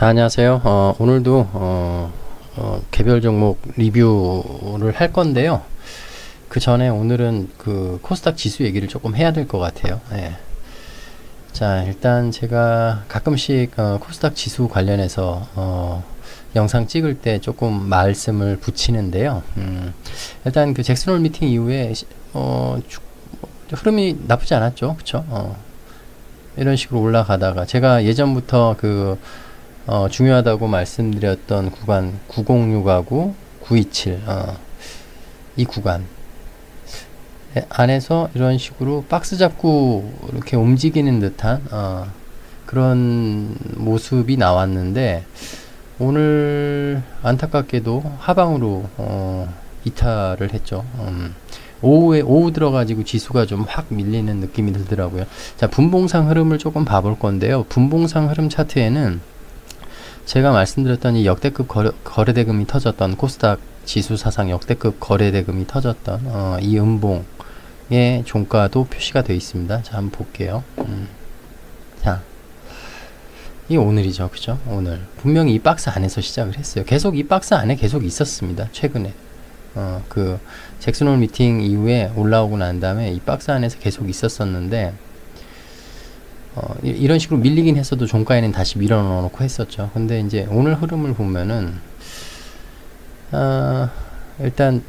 자, 안녕하세요. 어, 오늘도 어, 어, 개별 종목 리뷰를 할 건데요. 그 전에 오늘은 그 코스닥 지수 얘기를 조금 해야 될 것 같아요. 예. 자, 일단 제가 가끔씩 어, 코스닥 지수 관련해서 어, 영상 찍을 때 조금 말씀을 붙이는데요. 음, 일단 그 잭슨홀 미팅 이후에 시- 어, 주- 흐름이 나쁘지 않았죠, 그쵸? 어, 이런 식으로 올라가다가 제가 예전부터 그 어, 중요하다고 말씀드렸던 구간 906하고 927, 어, 이 구간 에- 안에서 이런 식으로 박스 잡고 이렇게 움직이는 듯한 어, 그런 모습이 나왔는데 오늘 안타깝게도 하방으로 어, 이탈을 했죠. 음, 오후에 오후 들어가지고 지수가 좀 확 밀리는 느낌이 들더라고요. 자 분봉상 흐름을 조금 봐볼 건데요. 분봉상 흐름 차트에는 제가 말씀드렸던 이 역대급 거래, 거래 대금이 터졌던 코스닥 지수 사상 역대급 거래대금이 터졌던 어, 이 음봉의 종가도 표시가 되어 있습니다. 자 한번 볼게요. 음. 자. 이 오늘이죠, 그죠? 오늘 분명히 이 박스 안에서 시작을 했어요. 계속 이 박스 안에 계속 있었습니다. 최근에 어, 그 잭슨홀 미팅 이후에 올라오고 난 다음에 이 박스 안에서 계속 있었었는데 어, 이- 이런 식으로 밀리긴 했어도 종가에는 다시 밀어넣어 놓고 했었죠. 근데 이제 오늘 흐름을 보면은 아, 일단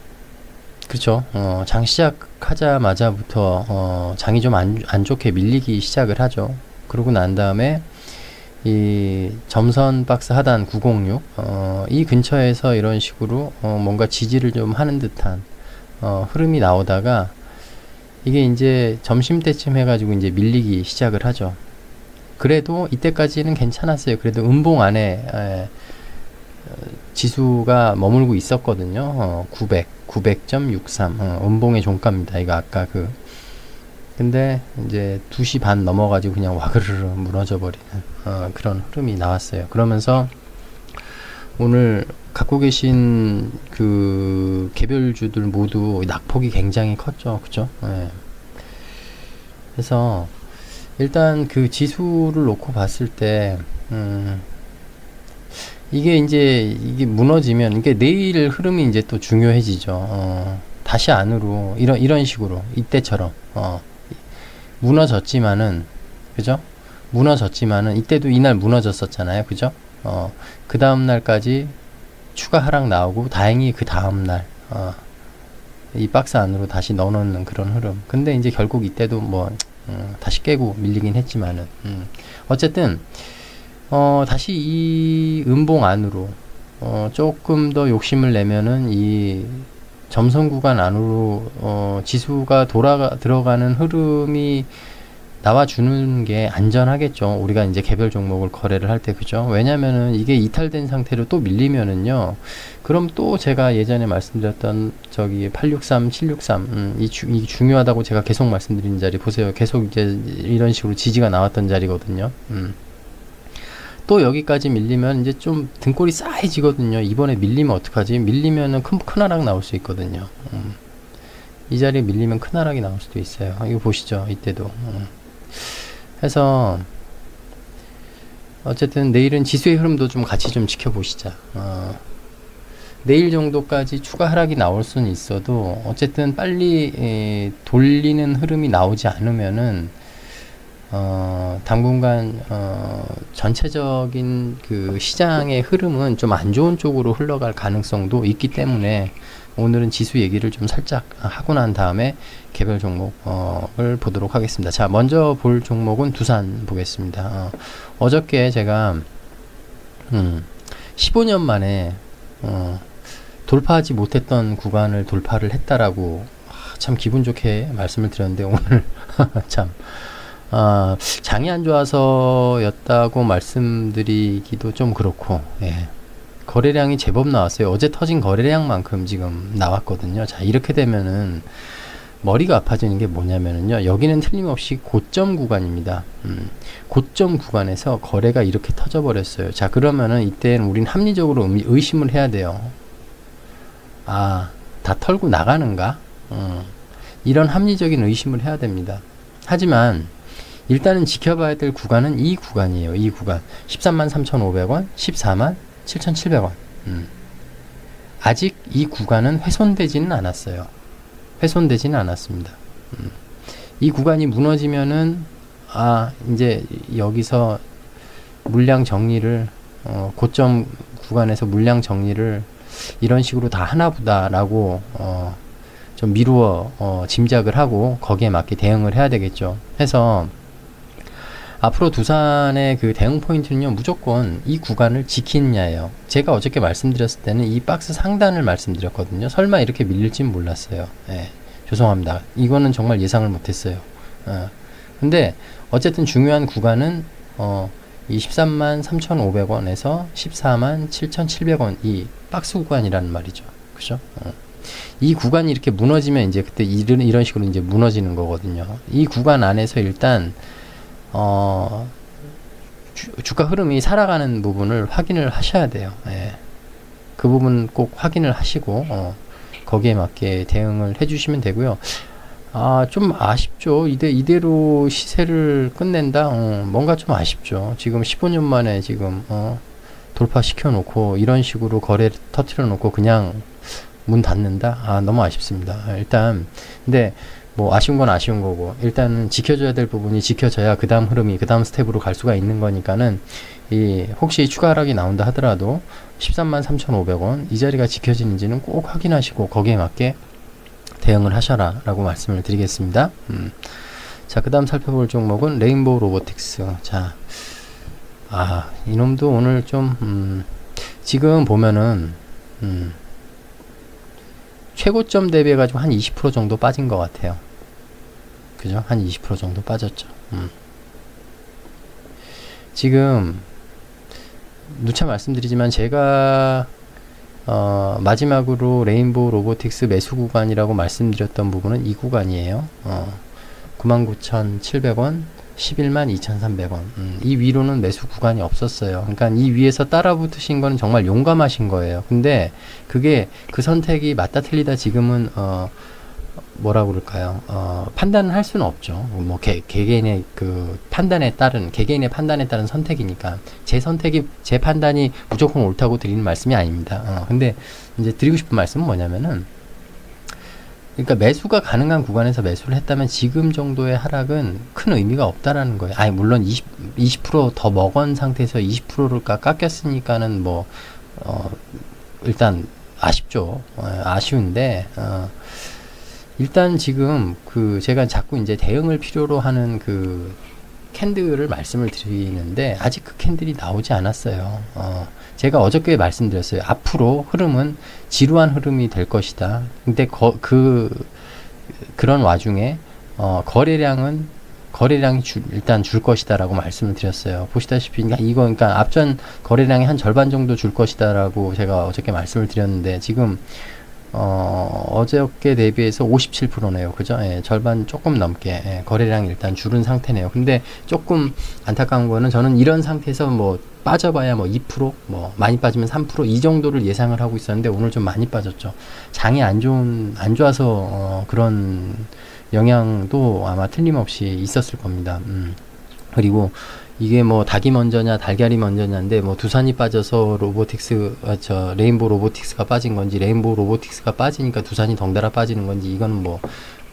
그렇죠. 어, 장 시작하자마자부터 어, 장이 좀 안 안 좋게 밀리기 시작을 하죠. 그러고 난 다음에 이 점선 박스 하단 906, 어, 이 근처에서 이런 식으로 어, 뭔가 지지를 좀 하는 듯한 어, 흐름이 나오다가 이게 이제 점심 때쯤 해가지고 이제 밀리기 시작을 하죠. 그래도 이때까지는 괜찮았어요. 그래도 음봉 안에 에, 어, 지수가 머물고 있었거든요. 어, 900, 900.63 어, 음봉의 종가입니다. 이거 아까 그 근데 이제 2시 반 넘어가지고 그냥 와그르르 무너져 버리는 어, 그런 흐름이 나왔어요. 그러면서 오늘 갖고 계신 그 개별주들 모두 낙폭이 굉장히 컸죠. 그죠? 예. 그래서 일단 그 지수를 놓고 봤을 때, 음, 이게 이제 이게 무너지면 이게 내일 흐름이 이제 또 중요해지죠. 어, 다시 안으로 이런 이런 식으로 이때처럼 어, 무너졌지만은 그죠? 무너졌지만은 이때도 이날 무너졌었잖아요. 그죠? 어, 그 다음 날까지 추가 하락 나오고 다행히 그 다음 날 어, 이 박스 안으로 다시 넣어놓는 그런 흐름. 근데 이제 결국 이때도 뭐 음, 다시 깨고 밀리긴 했지만은 음, 어쨌든 어, 다시 이 음봉 안으로 어, 조금 더 욕심을 내면은 이 점선 구간 안으로 어, 지수가 돌아가 들어가는 흐름이 나와주는 게 안전하겠죠. 우리가 이제 개별 종목을 거래를 할 때 그죠. 왜냐면은 이게 이탈된 상태로 또 밀리면은요. 그럼 또 제가 예전에 말씀드렸던 저기 863, 763, 음, 이, 주, 이 중요하다고 제가 계속 말씀드린 자리 보세요. 계속 이제 이런 식으로 지지가 나왔던 자리거든요. 음. 또 여기까지 밀리면 이제 좀 등골이 싸해지거든요. 이번에 밀리면 어떡하지? 밀리면은 큰, 큰 하락 나올 수 있거든요. 음. 이 자리에 밀리면 큰 하락이 나올 수도 있어요. 이거 보시죠. 이때도. 음. 해서 어쨌든 내일은 지수의 흐름도 좀 같이 좀 지켜보시자. 어, 내일 정도까지 추가 하락이 나올 수는 있어도 어쨌든 빨리 에, 돌리는 흐름이 나오지 않으면은 어, 당분간 어, 전체적인 그 시장의 흐름은 좀 안 좋은 쪽으로 흘러갈 가능성도 있기 때문에 오늘은 지수 얘기를 좀 살짝 하고 난 다음에 개별 종목을 보도록 하겠습니다. 자, 먼저 볼 종목은 두산 보겠습니다. 어, 저께 제가 음, 15년 만에 어, 돌파하지 못했던 구간을 돌파를 했다라고 아, 참 기분 좋게 말씀을 드렸는데 오늘 참 아, 장이 안 좋아서였다고 말씀드리기도 좀 그렇고 예. 거래량이 제법 나왔어요. 어제 터진 거래량만큼 지금 나왔거든요. 자, 이렇게 되면은 머리가 아파지는 게 뭐냐면은요. 여기는 틀림없이 고점 구간입니다. 음, 고점 구간에서 거래가 이렇게 터져버렸어요. 자, 그러면은 이때는 우린 합리적으로 의- 의심을 해야 돼요. 아, 다 털고 나가는가? 음, 이런 합리적인 의심을 해야 됩니다. 하지만 일단은 지켜봐야 될 구간은 이 구간이에요. 이 구간. 13만 3,500원, 14만 7,700원. 음. 아직 이 구간은 훼손되지는 않았어요. 훼손되지는 않았습니다. 음. 이 구간이 무너지면은 아 이제 여기서 물량 정리를 어, 고점 구간에서 물량 정리를 이런 식으로 다 하나보다라고 어, 좀 미루어 어, 짐작을 하고 거기에 맞게 대응을 해야 되겠죠. 해서 앞으로 두산의 그 대응 포인트는요 무조건 이 구간을 지키느냐예요. 제가 어저께 말씀드렸을 때는 이 박스 상단을 말씀드렸거든요. 설마 이렇게 밀릴진 몰랐어요. 예, 죄송합니다. 이거는 정말 예상을 못했어요. 어, 근데 어쨌든 중요한 구간은 어, 이 13만 3,500원에서 14만 7,700원 이 박스 구간이라는 말이죠. 그죠? 어. 이 구간이 이렇게 무너지면 이제 그때 이런 이런 식으로 이제 무너지는 거거든요. 이 구간 안에서 일단 어 주, 주가 흐름이 살아가는 부분을 확인을 하셔야 돼요. 예. 그 부분 꼭 확인을 하시고 어, 거기에 맞게 대응을 해주시면 되고요. 아, 좀 아쉽죠. 이대, 이대로 시세를 끝낸다? 어, 뭔가 좀 아쉽죠. 지금 15년 만에 지금, 어, 돌파시켜 놓고, 이런 식으로 거래 터트려 놓고, 그냥 문 닫는다? 아, 너무 아쉽습니다. 일단, 근데, 뭐, 아쉬운 건 아쉬운 거고, 일단은 지켜줘야 될 부분이 지켜져야 그 다음 흐름이, 그 다음 스텝으로 갈 수가 있는 거니까는, 이, 혹시 추가 하락이 나온다 하더라도, 13만 3,500원, 이 자리가 지켜지는지는 꼭 확인하시고, 거기에 맞게 대응을 하셔라 라고 말씀을 드리겠습니다. 음. 자, 그 다음 살펴볼 종목은 레인보우 로보틱스. 자, 아, 이놈도 오늘 좀, 음, 지금 보면은, 음, 최고점 대비해 가지고 한 20% 정도 빠진 것 같아요. 그죠? 한 20% 정도 빠졌죠. 음. 지금, 누차 말씀드리지만 제가 어, 마지막으로 레인보우 로보틱스 매수 구간이라고 말씀드렸던 부분은 이 구간이에요. 어, 99,700원, 11만 2,300원. 음, 이 위로는 매수 구간이 없었어요. 그러니까 이 위에서 따라 붙으신 거는 정말 용감하신 거예요. 근데 그게 그 선택이 맞다 틀리다 지금은 어, 뭐라 그럴까요? 어, 판단을 할 수는 없죠. 뭐 개, 개개인의 그 판단에 따른 개개인의 판단에 따른 선택이니까 제 선택이 제 판단이 무조건 옳다고 드리는 말씀이 아닙니다. 어, 근데 이제 드리고 싶은 말씀은 뭐냐면은 그러니까 매수가 가능한 구간에서 매수를 했다면 지금 정도의 하락은 큰 의미가 없다라는 거예요. 아니 물론 20 20%더 먹은 상태에서 20%를 깎였으니까는 뭐 어, 일단 아쉽죠. 어, 아쉬운데 어, 일단 지금 그 제가 자꾸 이제 대응을 필요로 하는 그 캔들을 말씀을 드리는데 아직 그 캔들이 나오지 않았어요. 어, 제가 어저께 말씀드렸어요. 앞으로 흐름은 지루한 흐름이 될 것이다. 근데 거, 그 그런 와중에 어, 거래량은 거래량이 줄, 일단 줄 것이다라고 말씀을 드렸어요. 보시다시피 그러니까 이거 그러니까 앞전 거래량의 한 절반 정도 줄 것이다라고 제가 어저께 말씀을 드렸는데 지금 어, 어저께 대비해서 57%네요. 그죠? 예, 절반 조금 넘게 예, 거래량이 일단 줄은 상태네요. 근데 조금 안타까운 거는 저는 이런 상태에서 뭐 빠져봐야 뭐 2%, 뭐 많이 빠지면 3%이 정도를 예상을 하고 있었는데 오늘 좀 많이 빠졌죠. 장이 안 좋은 안 좋아서 어, 그런 영향도 아마 틀림없이 있었을 겁니다. 음. 그리고 이게 뭐 닭이 먼저냐 달걀이 먼저냐인데 뭐 두산이 빠져서 로보틱스 아, 저 레인보우 로보틱스가 빠진 건지 레인보우 로보틱스가 빠지니까 두산이 덩달아 빠지는 건지 이거는 뭐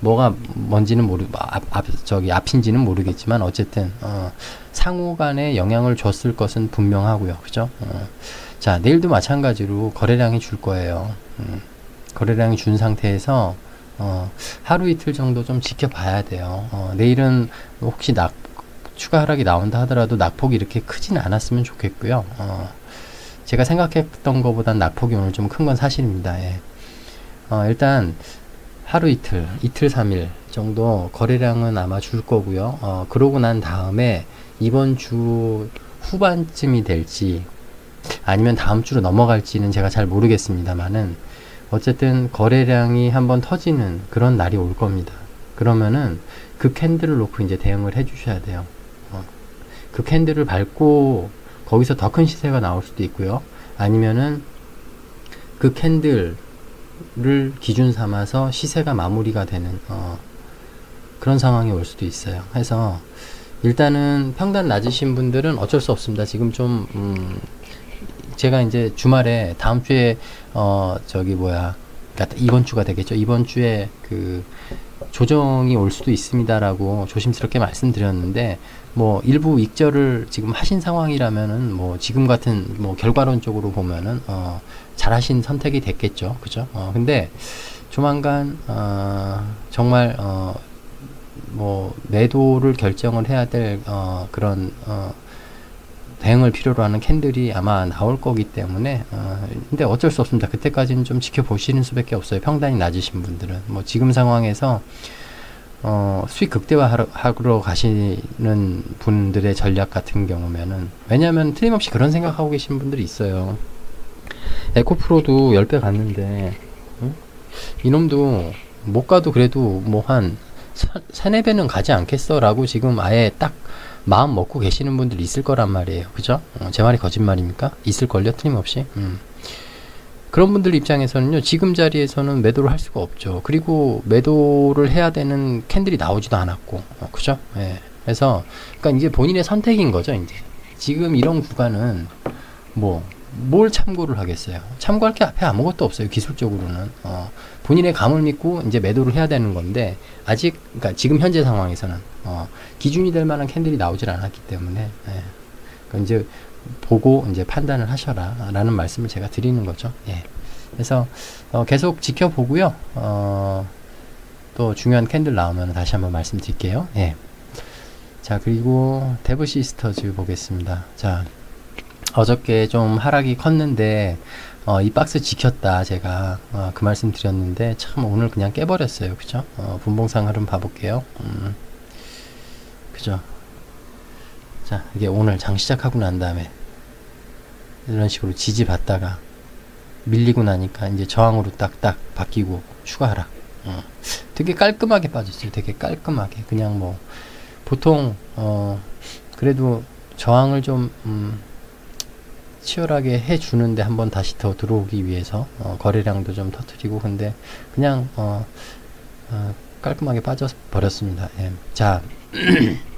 뭐가 뭔지는 모르 앞, 앞 저기 앞인지는 모르겠지만 어쨌든 어, 상호간에 영향을 줬을 것은 분명하고요. 그죠? 어. 자 내일도 마찬가지로 거래량이 줄 거예요. 음, 거래량이 준 상태에서 어, 하루 이틀 정도 좀 지켜봐야 돼요. 어, 내일은 혹시 낙 추가 하락이 나온다 하더라도 낙폭이 이렇게 크진 않았으면 좋겠고요. 어, 제가 생각했던 것보단 낙폭이 오늘 좀 큰 건 사실입니다. 예. 어, 일단 하루 이틀, 이틀 삼일 정도 거래량은 아마 줄 거고요. 어, 그러고 난 다음에 이번 주 후반쯤이 될지 아니면 다음 주로 넘어갈지는 제가 잘 모르겠습니다만은 어쨌든 거래량이 한번 터지는 그런 날이 올 겁니다. 그러면은 그 캔들을 놓고 이제 대응을 해 주셔야 돼요. 그 캔들을 밟고 거기서 더 큰 시세가 나올 수도 있고요. 아니면은 그 캔들을 기준 삼아서 시세가 마무리가 되는 어, 그런 상황이 올 수도 있어요. 해서 일단은 평단 낮으신 분들은 어쩔 수 없습니다. 지금 좀 음, 제가 이제 주말에 다음 주에 어 저기 뭐야 그러니까 이번 주가 되겠죠. 이번 주에 그 조정이 올 수도 있습니다라고 조심스럽게 말씀드렸는데 뭐 일부 익절을 지금 하신 상황이라면은 뭐 지금 같은 뭐 결과론적으로 보면은 어 잘하신 선택이 됐겠죠. 그죠? 어 근데 조만간 어 정말 어뭐 매도를 결정을 해야 될 어 그런 어 대응을 필요로 하는 캔들이 아마 나올 거기 때문에 어, 근데 어쩔 수 없습니다. 그때까지는 좀 지켜보시는 수밖에 없어요. 평단이 낮으신 분들은 뭐 지금 상황에서 어, 수익 극대화하러 하러 가시는 분들의 전략 같은 경우면은 왜냐하면 틀림없이 그런 생각하고 계신 분들이 있어요. 에코프로도 10배 갔는데 응? 이놈도 못 가도 그래도 뭐한 3, 4배는 가지 않겠어 라고 지금 아예 딱 마음 먹고 계시는 분들 있을 거란 말이에요. 그죠? 어, 제 말이 거짓말입니까? 있을걸요? 틀림없이. 음. 그런 분들 입장에서는요, 지금 자리에서는 매도를 할 수가 없죠. 그리고 매도를 해야 되는 캔들이 나오지도 않았고, 어, 그죠? 예. 그래서, 그러니까 이게 본인의 선택인 거죠, 이제. 지금 이런 구간은, 뭐, 뭘 참고를 하겠어요? 참고할 게 앞에 아무것도 없어요, 기술적으로는. 어, 본인의 감을 믿고 이제 매도를 해야 되는 건데, 아직, 그러니까 지금 현재 상황에서는, 어, 기준이 될 만한 캔들이 나오질 않았기 때문에, 예. 그러니까 이제 보고 이제 판단을 하셔라 라는 말씀을 제가 드리는 거죠. 예. 그래서 어, 계속 지켜보고요. 어, 또 중요한 캔들 나오면 다시 한번 말씀드릴게요. 예. 자 그리고 데브 시스터즈 보겠습니다. 자 어저께 좀 하락이 컸는데 어, 이 박스 지켰다 제가 어, 그 말씀 드렸는데 참 오늘 그냥 깨버렸어요. 그죠? 어, 분봉상 흐름 봐볼게요. 음, 그죠? 자, 이게 오늘 장 시작하고 난 다음에 이런 식으로 지지 받다가 밀리고 나니까 이제 저항으로 딱딱 바뀌고 추가하라. 어. 되게 깔끔하게 빠졌어요. 되게 깔끔하게. 그냥 뭐 보통 어 그래도 저항을 좀 음, 치열하게 해 주는데 한번 다시 더 들어오기 위해서 어, 거래량도 좀 터트리고 근데 그냥 어, 어 깔끔하게 빠져 버렸습니다. 예. 자.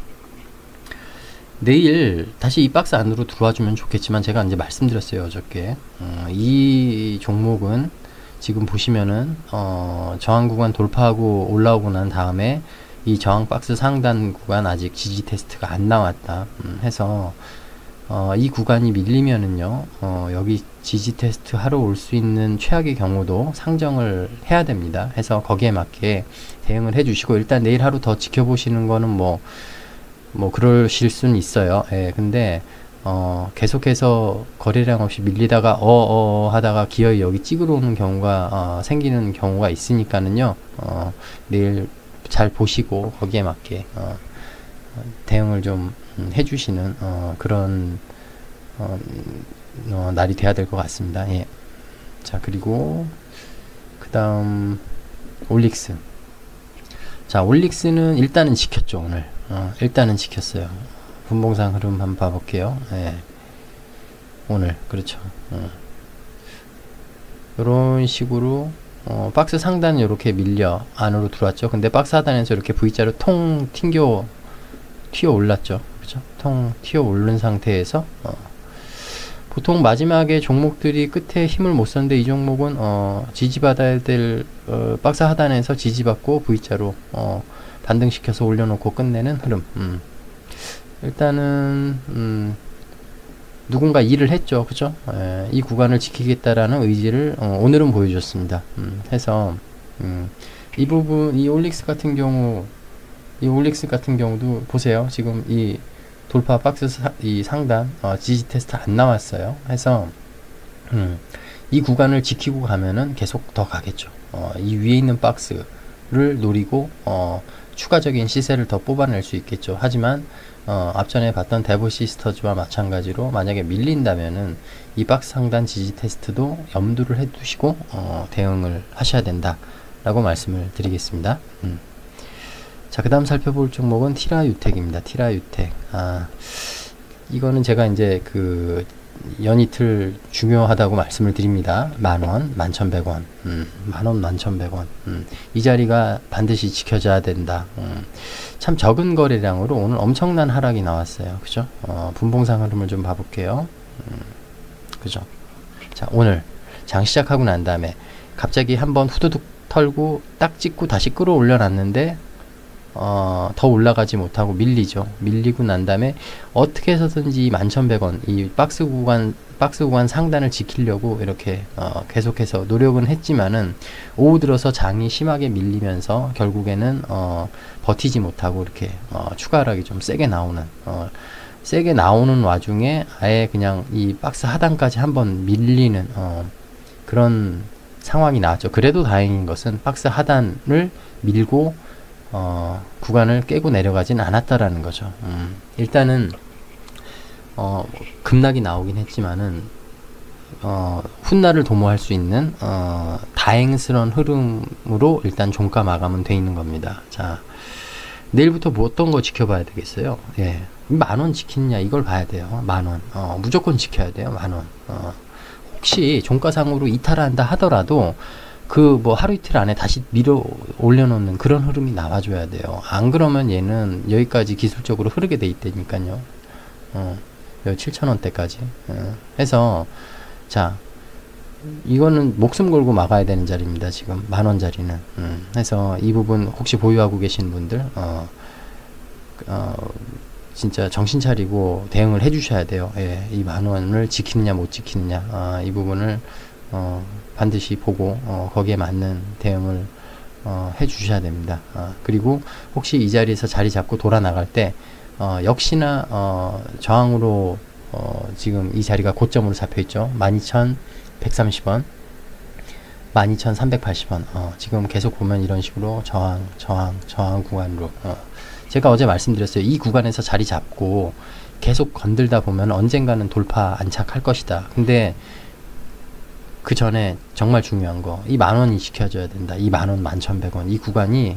내일 다시 이 박스 안으로 들어와 주면 좋겠지만 제가 이제 말씀드렸어요 어저께 어, 이 종목은 지금 보시면은 어, 저항 구간 돌파하고 올라오고 난 다음에 이 저항 박스 상단 구간 아직 지지 테스트가 안 나왔다 음, 해서 어, 이 구간이 밀리면은요 어, 여기 지지 테스트 하러 올 수 있는 최악의 경우도 상정을 해야 됩니다 해서 거기에 맞게 대응을 해 주시고 일단 내일 하루 더 지켜보시는 거는 뭐 뭐 그러실 수는 있어요. 예, 근데 어, 계속해서 거래량 없이 밀리다가 어어 어, 하다가 기어이 여기 찍으러 오는 경우가 어, 생기는 경우가 있으니까는요. 어, 내일 잘 보시고 거기에 맞게 어, 대응을 좀 음, 해주시는 어, 그런 어, 어, 날이 돼야 될 것 같습니다. 예. 자 그리고 그 다음 올릭스. 자 올릭스는 일단은 지켰죠 오늘. 어, 일단은 지켰어요. 분봉상 흐름 한번 봐볼게요. 예. 오늘 그렇죠. 어. 이런 식으로 어, 박스 상단은 이렇게 밀려 안으로 들어왔죠. 근데 박스 하단에서 이렇게 V자로 통 튕겨 튀어 올랐죠. 그렇죠? 통 튀어 오른 상태에서 어, 보통 마지막에 종목들이 끝에 힘을 못 썼는데 이 종목은 어, 지지받아야 될 어, 박스 하단에서 지지받고 V자로 어, 반등시켜서 올려놓고 끝내는 흐름. 음. 일단은 음, 누군가 일을 했죠, 그죠? 에, 이 구간을 지키겠다라는 의지를 어, 오늘은 보여줬습니다. 음, 해서 음, 이 부분, 이 올릭스 같은 경우, 이 올릭스 같은 경우도 보세요. 지금 이 돌파 박스 사, 이 상단 어, 지지 테스트 안 나왔어요. 해서 음, 이 구간을 지키고 가면은 계속 더 가겠죠. 어, 이 위에 있는 박스를 노리고 어, 추가적인 시세를 더 뽑아낼 수 있겠죠. 하지만 어, 앞전에 봤던 데보 시스터즈와 마찬가지로 만약에 밀린다면은 이 박스 상단 지지 테스트도 염두를 해두시고 어, 대응을 하셔야 된다라고 말씀을 드리겠습니다. 음. 자, 그 다음 살펴볼 종목은 티라 유텍입니다. 티라 유텍. 아, 이거는 제가 이제 그 연이틀 중요하다고 말씀을 드립니다. 만 원, 만천백 원, 음, 만 원, 만천백 원. 음, 이 자리가 반드시 지켜져야 된다. 음, 참 적은 거래량으로 오늘 엄청난 하락이 나왔어요. 그죠? 어, 분봉상 흐름을 좀 봐볼게요. 음, 그죠? 자, 오늘 장 시작하고 난 다음에 갑자기 한번 후두둑 털고 딱 찍고 다시 끌어올려 놨는데 어, 더 올라가지 못하고 밀리죠. 밀리고 난 다음에 어떻게 해서든지 이 만천백 원, 이 박스 구간, 박스 구간 상단을 지키려고 이렇게 어, 계속해서 노력은 했지만은 오후 들어서 장이 심하게 밀리면서 결국에는 어, 버티지 못하고 이렇게 어, 추가 하락이 좀 세게 나오는 어, 세게 나오는 와중에 아예 그냥 이 박스 하단까지 한번 밀리는 어, 그런 상황이 나왔죠. 그래도 다행인 것은 박스 하단을 밀고 어, 구간을 깨고 내려가진 않았다라는 거죠. 음, 일단은 어, 급락이 나오긴 했지만은 어, 훗날을 도모할 수 있는 어, 다행스러운 흐름으로 일단 종가 마감은 돼 있는 겁니다. 자, 내일부터 뭐 어떤 거 지켜봐야 되겠어요? 예, 만 원 지키느냐 이걸 봐야 돼요. 만 원, 어, 무조건 지켜야 돼요. 만 원. 어, 혹시 종가상으로 이탈한다 하더라도 그 뭐 하루 이틀 안에 다시 밀어 올려놓는 그런 흐름이 나와줘야 돼요. 안 그러면 얘는 여기까지 기술적으로 흐르게 돼 있다니까요. 어, 여기 7,000원대까지. 어, 해서, 자, 이거는 목숨 걸고 막아야 되는 자리입니다. 지금 만 원짜리는. 음, 해서 이 부분 혹시 보유하고 계신 분들, 어, 어, 진짜 정신 차리고 대응을 해주셔야 돼요. 예, 이 만 원을 지키느냐 못 지키느냐 아, 이 부분을 어, 반드시 보고 어, 거기에 맞는 대응을 어, 해주셔야 됩니다. 아, 그리고 혹시 이 자리에서 자리 잡고 돌아 나갈 때 어, 역시나 어, 저항으로 어, 지금 이 자리가 고점으로 잡혀 있죠. 12,130원. 12,380원. 어, 지금 계속 보면 이런 식으로 저항, 저항, 저항 구간으로. 어. 제가 어제 말씀드렸어요. 이 구간에서 자리 잡고 계속 건들다 보면 언젠가는 돌파 안착할 것이다. 근데 그 전에 정말 중요한 거, 이 만 원이 지켜져야 된다. 이 만 원, 만 천백 원. 이 구간이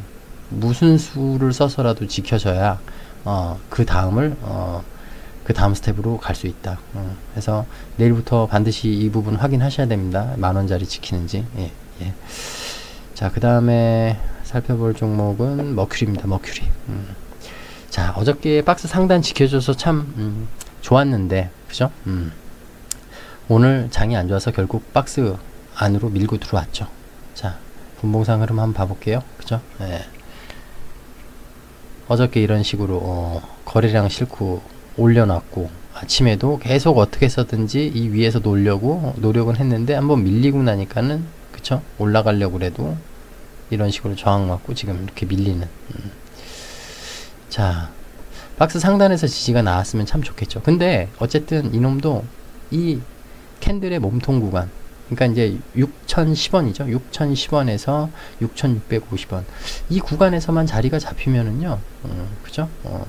무슨 수를 써서라도 지켜져야, 어, 그 다음을, 어, 그 다음 스텝으로 갈 수 있다. 어, 그래서 내일부터 반드시 이 부분 확인하셔야 됩니다. 만 원짜리 지키는지. 예, 예. 자, 그 다음에 살펴볼 종목은 머큐리입니다. 머큐리. 음. 자, 어저께 박스 상단 지켜줘서 참, 음, 좋았는데, 그죠? 음. 오늘 장이 안 좋아서 결국 박스 안으로 밀고 들어왔죠. 자, 분봉상 흐름 한번 봐볼게요. 그죠? 예. 어저께 이런 식으로, 어, 거래량 싫고 올려놨고, 아침에도 계속 어떻게 해서든지 이 위에서 놀려고 노력은 했는데 한번 밀리고 나니까는, 그쵸? 올라가려고 그래도 이런 식으로 저항 맞고 지금 이렇게 밀리는. 음. 자, 박스 상단에서 지지가 나왔으면 참 좋겠죠. 근데 어쨌든 이놈도 이 캔들의 몸통 구간, 그러니까 이제 6,010원이죠. 6,010원에서 6,650원. 이 구간에서만 자리가 잡히면은요, 어, 그죠? 어,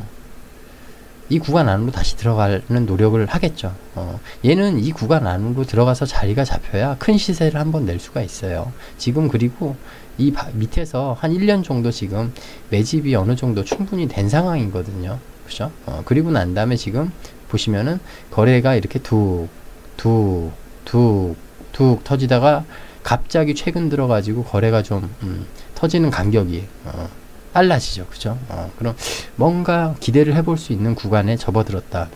이 구간 안으로 다시 들어가는 노력을 하겠죠. 어, 얘는 이 구간 안으로 들어가서 자리가 잡혀야 큰 시세를 한번 낼 수가 있어요. 지금 그리고 이 바, 밑에서 한 1년 정도 지금 매집이 어느 정도 충분히 된 상황이거든요. 그죠? 어, 그리고 난 다음에 지금 보시면은 거래가 이렇게 툭, 툭, 툭, 툭 터지다가 갑자기 최근 들어가지고 거래가 좀 음, 터지는 간격이 어, 빨라지죠. 그죠? 어, 그럼 뭔가 기대를 해볼 수 있는 구간에 접어들었다.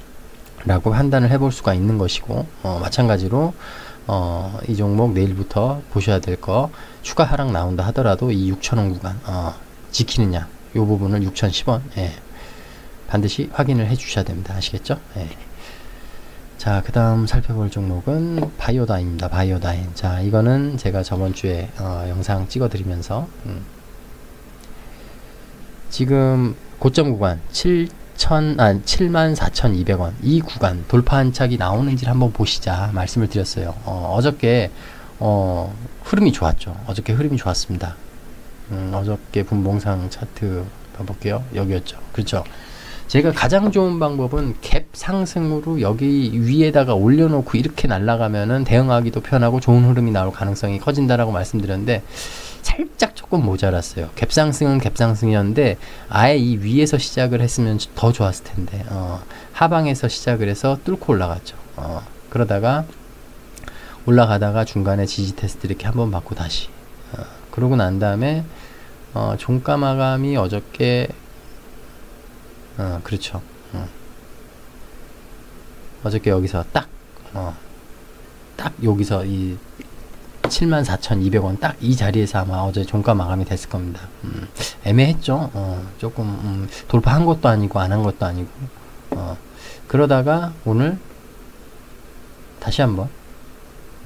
라고 판단을 해볼 수가 있는 것이고, 어, 마찬가지로, 어, 이 종목 내일부터 보셔야 될 거, 추가 하락 나온다 하더라도 이 6,000원 구간, 어, 지키느냐, 요 부분을 6,010원, 예, 반드시 확인을 해 주셔야 됩니다. 아시겠죠? 예. 자, 그 다음 살펴볼 종목은 바이오다인입니다. 바이오다인. 자, 이거는 제가 저번 주에 어, 영상 찍어 드리면서, 음, 지금 고점 구간 7천 아 74,200원 이 구간 돌파 한착이 나오는지 를 한번 보시자 말씀을 드렸어요. 어, 어저께 어, 흐름이 좋았죠. 어저께 흐름이 좋았습니다. 음, 어저께 분봉상 차트 봐볼게요. 여기였죠. 그렇죠. 제가 가장 좋은 방법은 갭 상승으로 여기 위에다가 올려놓고 이렇게 날아가면은 대응하기도 편하고 좋은 흐름이 나올 가능성이 커진다라고 말씀드렸는데 살짝 조금 모자랐어요. 갭 상승은 갭 상승이었는데 아예 이 위에서 시작을 했으면 더 좋았을 텐데 어, 하방에서 시작을 해서 뚫고 올라갔죠. 어, 그러다가 올라가다가 중간에 지지 테스트 이렇게 한번 받고 다시 어, 그러고 난 다음에 어, 종가 마감이 어저께 어, 그렇죠. 어. 어저께 여기서 딱, 어, 딱 여기서 이 74,200원 딱 이 자리에서 아마 어제 종가 마감이 됐을 겁니다. 음, 애매했죠. 어, 조금 음, 돌파한 것도 아니고 안 한 것도 아니고 어, 그러다가 오늘 다시 한번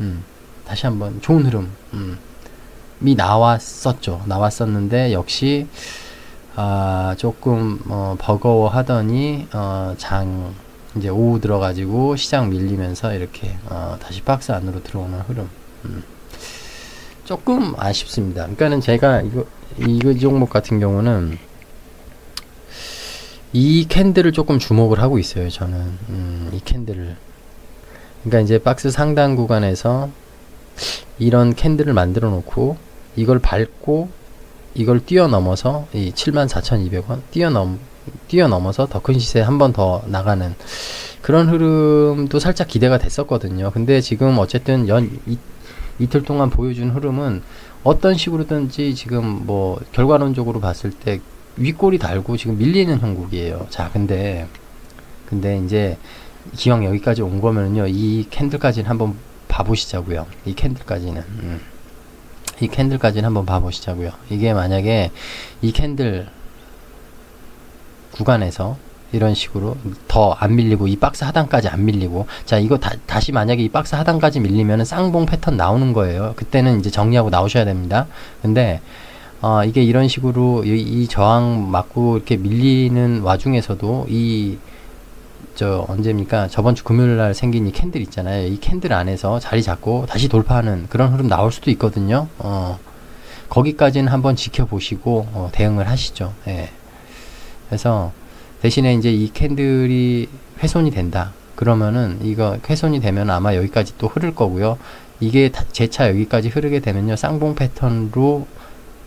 음, 다시 한번 좋은 흐름 음, 이 나왔었죠. 나왔었는데 역시 아, 조금 어, 버거워 하더니 어, 장 이제 오후 들어가지고 시장 밀리면서 이렇게 어, 다시 박스 안으로 들어오는 흐름. 음. 조금 아쉽습니다. 그러니까는 제가 이거 이거 종목 같은 경우는 이 캔들을 조금 주목을 하고 있어요. 저는 음, 이 캔들을. 그러니까 이제 박스 상단 구간에서 이런 캔들을 만들어 놓고 이걸 밟고 이걸 뛰어넘어서 이 74,200원 뛰어넘 뛰어넘어서 더 큰 시세 한 번 더 나가는 그런 흐름도 살짝 기대가 됐었거든요. 근데 지금 어쨌든 연 이, 이틀 동안 보여준 흐름은 어떤 식으로든지 지금 뭐 결과론적으로 봤을 때 윗골이 달고 지금 밀리는 형국이에요. 자, 근데 근데 이제 기왕 여기까지 온 거면요, 이 캔들까지는 한번 봐보시자고요. 이 캔들까지는. 음. 이 캔들까지는 한번 봐보시자고요. 이게 만약에 이 캔들 구간에서 이런 식으로 더 안 밀리고 이 박스 하단까지 안 밀리고 자 이거 다, 다시 만약에 이 박스 하단까지 밀리면은 쌍봉 패턴 나오는 거예요. 그때는 이제 정리하고 나오셔야 됩니다. 근데 어, 이게 이런 식으로 이, 이 저항 맞고 이렇게 밀리는 와중에서도 이 저 언제입니까? 저번 주 금요일 날 생긴 이 캔들 있잖아요. 이 캔들 안에서 자리 잡고 다시 돌파하는 그런 흐름 나올 수도 있거든요. 어, 거기까지는 한번 지켜보시고 어, 대응을 하시죠. 예. 그래서 대신에 이제 이 캔들이 훼손이 된다. 그러면은 이거 훼손이 되면 아마 여기까지 또 흐를 거고요. 이게 재차 여기까지 흐르게 되면요. 쌍봉 패턴으로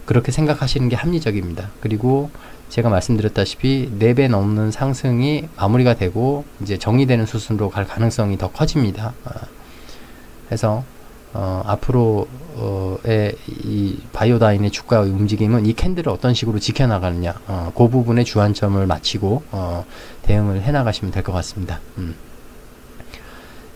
그렇게 생각하시는 게 합리적입니다. 그리고 제가 말씀드렸다시피 4배 넘는 상승이 마무리가 되고 이제 정리되는 수순으로 갈 가능성이 더 커집니다. 어, 그래서 어, 앞으로의 이 바이오다인의 주가의 움직임은 이 캔들을 어떤 식으로 지켜나가느냐 어, 그 부분에 주안점을 맞추고 어, 대응을 해나가시면 될 것 같습니다. 음.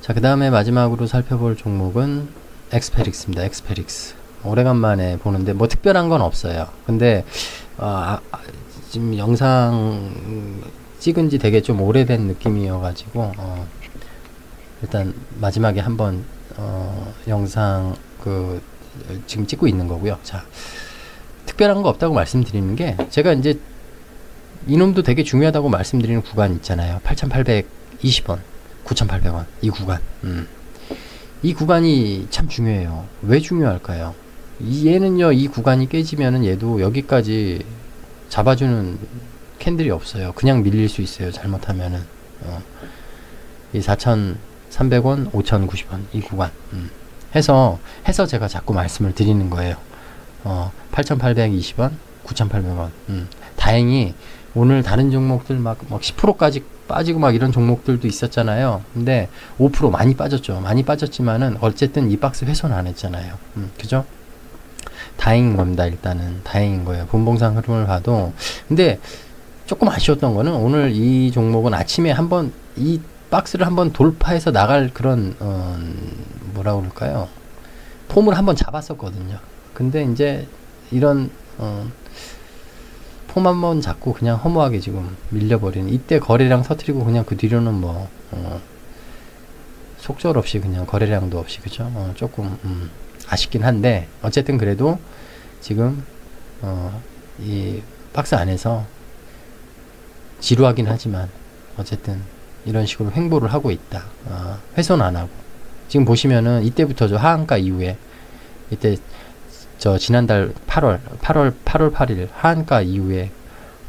자, 그 다음에 마지막으로 살펴볼 종목은 엑스페릭스입니다. 엑스페릭스. 오래간만에 보는데 뭐 특별한 건 없어요. 근데 어, 아, 아, 지금 영상 찍은 지 되게 좀 오래된 느낌이어가지고 어, 일단 마지막에 한번 어, 영상 그 지금 찍고 있는 거고요. 자 특별한 거 없다고 말씀드리는 게 제가 이제 이놈도 되게 중요하다고 말씀드리는 구간 있잖아요. 8,820원, 9,800원 이 구간. 음. 이 구간이 참 중요해요. 왜 중요할까요? 이 얘는요, 이 구간이 깨지면은 얘도 여기까지 잡아주는 캔들이 없어요. 그냥 밀릴 수 있어요. 잘못하면은. 어. 이 4,300원, 5,090원 이 구간. 음. 해서 해서 제가 자꾸 말씀을 드리는 거예요. 어, 8,820원, 9,800원. 음. 다행히 오늘 다른 종목들 막, 막 10%까지 빠지고 막 이런 종목들도 있었잖아요. 근데 5% 많이 빠졌죠. 많이 빠졌지만은 어쨌든 이 박스 훼손 안 했잖아요. 음, 그죠? 다행인 겁니다. 일단은 다행인 거예요. 분봉상 흐름을 봐도 근데 조금 아쉬웠던 거는 오늘 이 종목은 아침에 한번 이 박스를 한번 돌파해서 나갈 그런 어, 뭐라 그럴까요? 폼을 한번 잡았었거든요. 근데 이제 이런 어, 폼 한번 잡고 그냥 허무하게 지금 밀려버리는 이때 거래량 터트리고 그냥 그 뒤로는 뭐 어, 속절 없이 그냥 거래량도 없이 그죠? 어, 조금 음, 아쉽긴 한데 어쨌든 그래도 지금 어, 이 박스 안에서 지루하긴 하지만 어쨌든 이런 식으로 횡보를 하고 있다. 어, 훼손 안 하고 지금 보시면은 이때부터 저 하한가 이후에 이때 저 지난달 8월 8월 8월 8일 하한가 이후에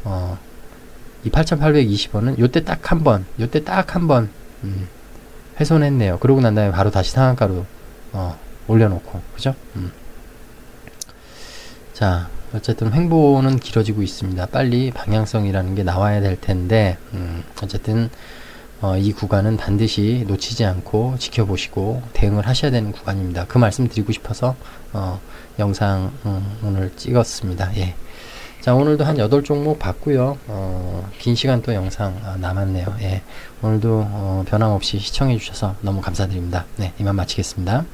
어, 이 8,820원은 요때 딱 한 번, 요때 딱 한 번 음, 훼손했네요. 그러고 난 다음에 바로 다시 상한가로 어, 올려놓고 그죠? 음. 자 어쨌든 횡보는 길어지고 있습니다. 빨리 방향성이라는 게 나와야 될 텐데 음, 어쨌든 어, 이 구간은 반드시 놓치지 않고 지켜보시고 대응을 하셔야 되는 구간입니다. 그 말씀 드리고 싶어서 어, 영상 음, 오늘 찍었습니다. 예. 자 오늘도 한 8종목 봤고요. 어, 긴 시간 또 영상 아, 남았네요. 예. 오늘도 어, 변함없이 시청해 주셔서 너무 감사드립니다. 네, 이만 마치겠습니다.